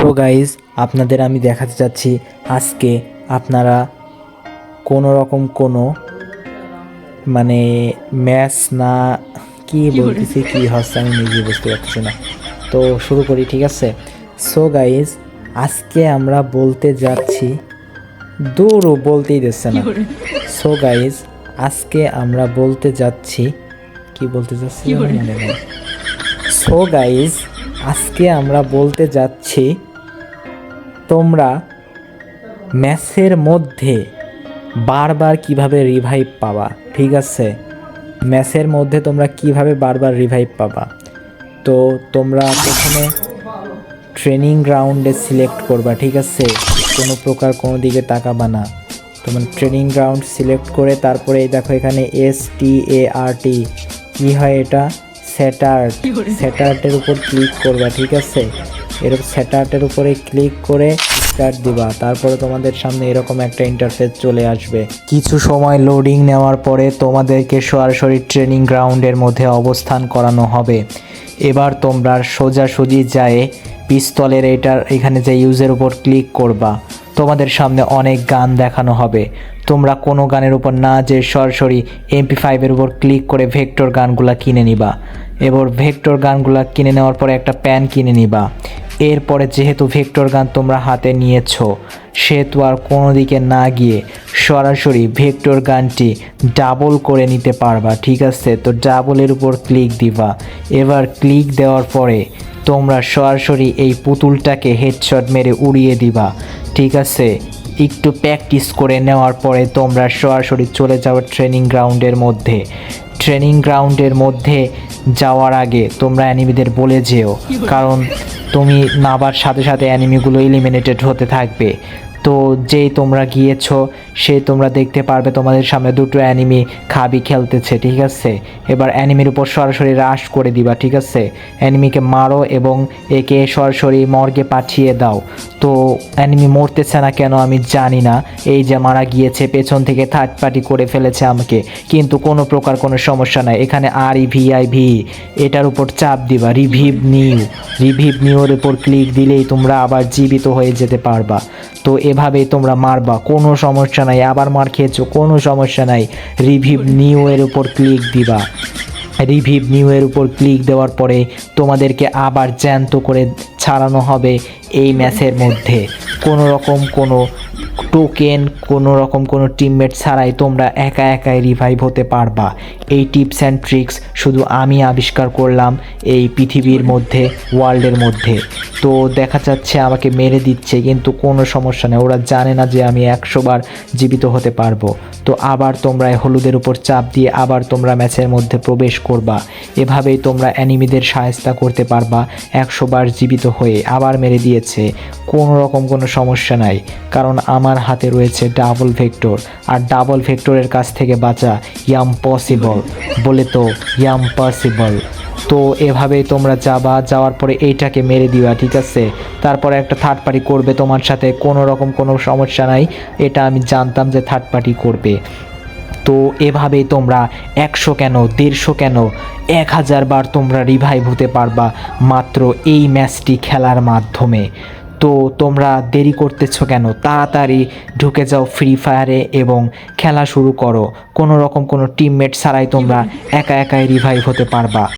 So guys আপনাদের আমি দেখাতে চাচ্ছি আজকে আপনারা কোনো রকম কোনো মানে ম্যাচ না কি বলতেছি কি হচ্ছে আমি নিজে বুঝতে পারতেছি না। তো শুরু করি ঠিক আছে? সো গাইজ আজকে আমরা বলতে যাচ্ছি দূরও বলতেই দিচ্ছে না। সো গাইজ আজকে আমরা বলতে যাচ্ছি কি বলতে যাচ্ছি মনে নেই। সো গাইজ আজকে আমরা বলতে যাচ্ছি তোমরা ম্যাচের মধ্যে বারবার কীভাবে রিভাইভ পাবা ঠিক আছে? ম্যাচের মধ্যে তোমরা কীভাবে বারবার রিভাইভ পাবা? তো তোমরা প্রথমে ট্রেনিং গ্রাউন্ডে সিলেক্ট করবা ঠিক আছে? কোনো প্রকার কোনো দিকে তাকাবা না। তোমার ট্রেনিং গ্রাউন্ড সিলেক্ট করে তারপরে দেখো এখানে এস টি এ আর টি কী হয় এটা? স্যাটার্ট স্যাটার্টের উপর ক্লিক করবা ঠিক আছে? এরকম স্যাটার্টের উপরে ক্লিক করে স্টার্ট দিবা। তারপরে তোমাদের সামনে এরকম একটা ইন্টারফেস চলে আসবে। কিছু সময় লোডিং নেওয়ার পরে তোমাদেরকে সরাসরি ট্রেনিং গ্রাউন্ডের মধ্যে অবস্থান করানো হবে। এবার তোমরা সোজাসুজি যায় পিস্তলের এটার এখানে যে ইউজের উপর ক্লিক করবা, তোমাদের সামনে অনেক গান দেখানো হবে। তোমরা কোনো গানের উপর না যে সরাসরি এমপি ফাইভের উপর ক্লিক করে ভেক্টর গানগুলা কিনে নিবা। এবার ভেক্টর গানগুলা কিনে নেওয়ার পরে একটা প্যান কিনে নিবা। এরপরে যেহেতু ভেক্টর গান তোমরা হাতে নিয়েছো, সেহেতু আর কোনো দিকে না গিয়ে সরাসরি ভেক্টর গানটি ডাবল করে নিতে পারবা, ঠিক আছে? তো ডাবলের উপর ক্লিক দিবা। এবার ক্লিক দেওয়ার পরে তোমরা সরাসরি এই পুতুলটাকে হেডশট মেরে উড়িয়ে দিবা, ঠিক আছে? একটু প্র্যাকটিস করে নেওয়ার পরে তোমরা সরাসরি চলে যাও ট্রেনিং গ্রাউন্ডের মধ্যে। ট্রেনিং গ্রাউন্ডের মধ্যে যাওয়ার আগে তোমরা অ্যানিমিদের বলে যেও, কারণ তুমি নাবার সাথে সাথে অ্যানিমিগুলো এলিমিনেটেড হতে থাকবে। তো যেই তোমরা গিয়েছো, সে তোমরা দেখতে পারবে তোমাদের সামনে দুটো অ্যানিমি খাবি খেলতেছে, ঠিক আছে? এবার অ্যানিমির উপর সরাসরি রাশ করে দিবা, ঠিক আছে? অ্যানিমিকে মারো এবং একে সরাসরি মর্গে পাঠিয়ে দাও। তো অ্যানিমি মরতেছে না কেন আমি জানি না। এই যে মারা গিয়েছে, পেছন থেকে থার্ড পার্টি করে ফেলেছে আমাকে। কিন্তু কোনো প্রকার কোনো সমস্যা নাই। এখানে আর ই ভি আই ভি এটার উপর চাপ দিবা রিভিভ নিউ রিভিভ নিউর উপর ক্লিক দিলেই তোমরা আবার জীবিত হয়ে যেতে পারবা। তো এভাবেই তোমরা মারবা, কোনো সমস্যা নাই। আবার মার খেয়েছো, কোনো সমস্যা নাই। রিভিভ নিউ এর উপর ক্লিক দিবা। রিভিভ নিউ এর উপর ক্লিক দেওয়ার পরে তোমাদেরকে আবার জ্যান্ত করে ছাড়ানো হবে এই ম্যাচের মধ্যে। কোনো রকম কোনো টোকেন কোনো রকম কোনো টিমমেট ছাড়াই তোমরা একা একাই রিভাইভ হতে পারবা। এই টিপস অ্যান্ড ট্রিক্স শুধু আমি আবিষ্কার করলাম এই পৃথিবীর মধ্যে ওয়ার্ল্ডের মধ্যে। তো দেখা যাচ্ছে আমাকে মেরে দিচ্ছে, কিন্তু কোনো সমস্যা নেই। ওরা জানে না যে আমি একশো বার জীবিত হতে পারব। তো আবার তোমরা হলুদের উপর চাপ দিয়ে আবার তোমরা ম্যাচের মধ্যে প্রবেশ করবা। এভাবেই তোমরা অ্যানিমিদের সাহায্য করতে পারবা একশো বার জীবিত হয়ে। আবার মেরে দিয়েছে। কোনো রকম কোনো সমস্যা নাই। কারণ আমার হাতে রয়েছে ডাবল ভেক্টর আর ডাবল ভেক্টরের কাছ থেকে বাঁচা ইয়াম পসিবল বলে তো ইয়াম পসিবল তো এভাবেই তোমরা যাবা, যাওয়ার পরে এইটাকে মেরে দিবা, ঠিক আছে? তারপরে একটা থার্ড পার্টি করবে তোমার সাথে, কোনো রকম কোনো সমস্যা নাই। এটা আমি জানতাম যে থার্ড পার্টি করবে। তো এভাবেই তোমরা একশো কেন, দেড়শো কেন, এক হাজার বার তোমরা রিভাইভ হতে পারবা মাত্র এই ম্যাচটি খেলার মাধ্যমে। তো তোমরা দেরি করতেছো কেন? তাড়াতাড়ি ঢুকে যাও ফ্রি ফায়ারে এবং খেলা শুরু করো। কোনো রকম কোনো টিমমেট ছাড়াই তোমরা একা একাই রিভাইভ হতে পারবা।